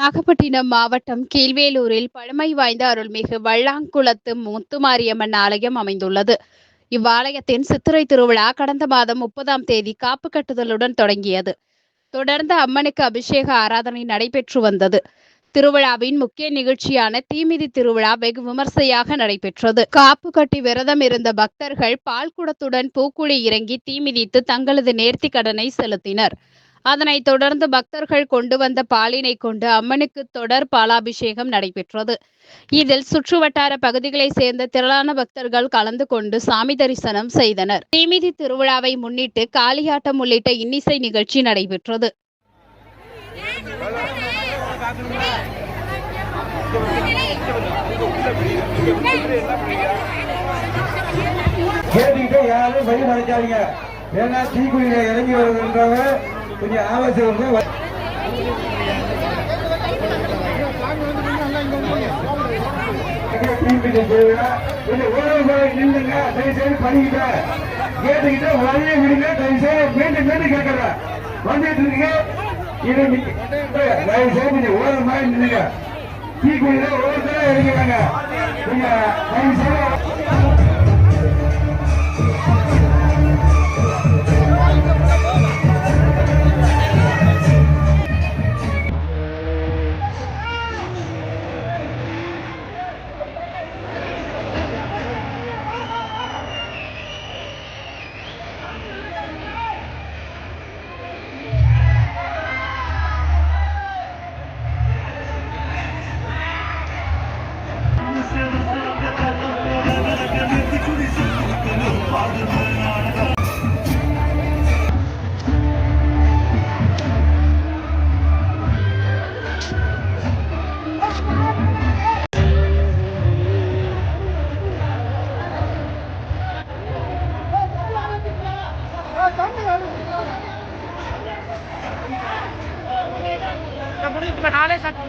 நாகப்பட்டினம் மாவட்டம் கீழ்வேலூரில் பழமை வாய்ந்த அருள்மிகு வள்ளாங்குளத்து முத்துமாரியம்மன் ஆலயம் அமைந்துள்ளது. இவ்வாலயத்தின் சித்திரை திருவிழா கடந்த மாதம் முப்பதாம் தேதி காப்பு கட்டுதலுடன் தொடங்கியது. தொடர்ந்து அம்மனுக்கு அபிஷேக ஆராதனை நடைபெற்று வந்தது. திருவிழாவின் முக்கிய நிகழ்ச்சியான தீமிதி திருவிழா வெகு விமர்சையாக நடைபெற்றது. காப்பு கட்டி விரதம் இருந்த பக்தர்கள் பால்குடத்துடன் பூக்குழி இறங்கி தீமிதித்து தங்களது நேர்த்தி கடனை செலுத்தினர். அதனைத் தொடர்ந்து பக்தர்கள் கொண்டு வந்த பாலினை கொண்டு அம்மனுக்கு தொடர் பாலாபிஷேகம் நடைபெற்றது. இதில் சுற்றுவட்டார பகுதிகளைச் சேர்ந்த திரளான பக்தர்கள் கலந்து கொண்டு சாமி தரிசனம் செய்தனர். தீமிதி திருவிழாவை முன்னிட்டு காளியாட்டம் உள்ளிட்ட இன்னிசை நிகழ்ச்சி நடைபெற்றது. கேட்டுக்கிட்டே யாரும் வழி மறைக்காதீங்க. ஏன்னா தீக்குழியில இறங்கி வருகின்றவங்க கொஞ்சம் ஆலோசனை வந்து நின்றுங்க தயவு செய்து பண்ணிக்கிட்ட கேட்டுக்கிட்ட வழியை விடுங்க. தயவு செய்து மீண்டும் மீண்டும் கேட்கறேன். வந்துட்டு இருக்கீங்க. இது தயவு செய்து கொஞ்சம் ஓரம் மாதிரி நீங்க தயவு செய்து Kamu ini cuma halus satu.